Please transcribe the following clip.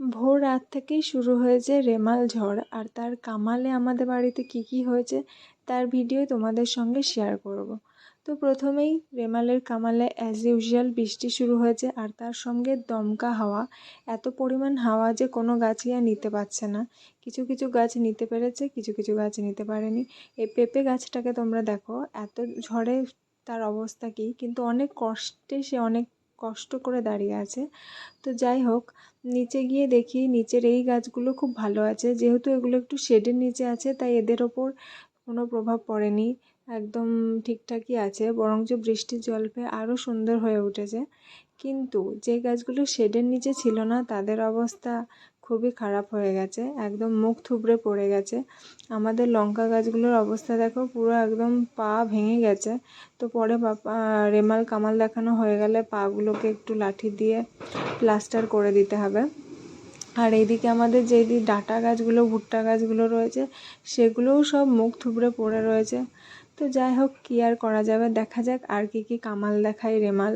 ভোর রাত থেকেই শুরু হয়েছে রেমাল ঝড়। আর তার কামালে আমাদের বাড়িতে কী কী হয়েছে, তার ভিডিও তোমাদের সঙ্গে শেয়ার করব। তো প্রথমেই রেমালের কামালে অ্যাজ ইউজুয়াল বৃষ্টি শুরু হয়েছে, আর তার সঙ্গে দমকা হাওয়া। এত পরিমাণ হাওয়া যে কোনো গাছই আর নিতে পারছে না। কিছু কিছু গাছ নিতে পেরেছে, কিছু কিছু গাছ নিতে পারেনি। এই পেঁপে গাছটাকে তোমরা দেখো, এত ঝড়ে তার অবস্থা কী? কিন্তু অনেক কষ্টে সে অনেক কষ্ট করে দাঁড়িয়ে আছে। তো যাই হোক, নিচে গিয়ে দেখি নিচের এই গাছগুলো খুব ভালো আছে। যেহেতু এগুলো একটু শেডের নিচে আছে, তাই এদের ওপর কোনো প্রভাব পড়েনি। একদম ঠিকঠাকই আছে, বরঞ্চ বৃষ্টির জল পেয়ে আরও সুন্দর হয়ে উঠেছে। কিন্তু যে গাছগুলো শেডের নিচে ছিল না, তাদের অবস্থা খুবই খারাপ হয়ে গেছে, একদম মুখ থুবড়ে পড়ে গেছে। আমাদের লঙ্কা গাছগুলোর অবস্থা দেখো পুরো একদম পা ভেঙে গেছে। তো পরে রেমাল কামাল দেখানো হয়ে গেলে পাগুলোকে একটু লাঠি দিয়ে প্লাস্টার করে দিতে হবে। আর এইদিকে আমাদের যেই ডাটা গাছগুলো, ভুট্টা গাছগুলো রয়েছে, সেগুলোও সব মুখ থুবড়ে পড়ে রয়েছে। তো যাই হোক, কী আর করা যাবে? দেখা যাক আর কী কী কামাল দেখায় রেমাল।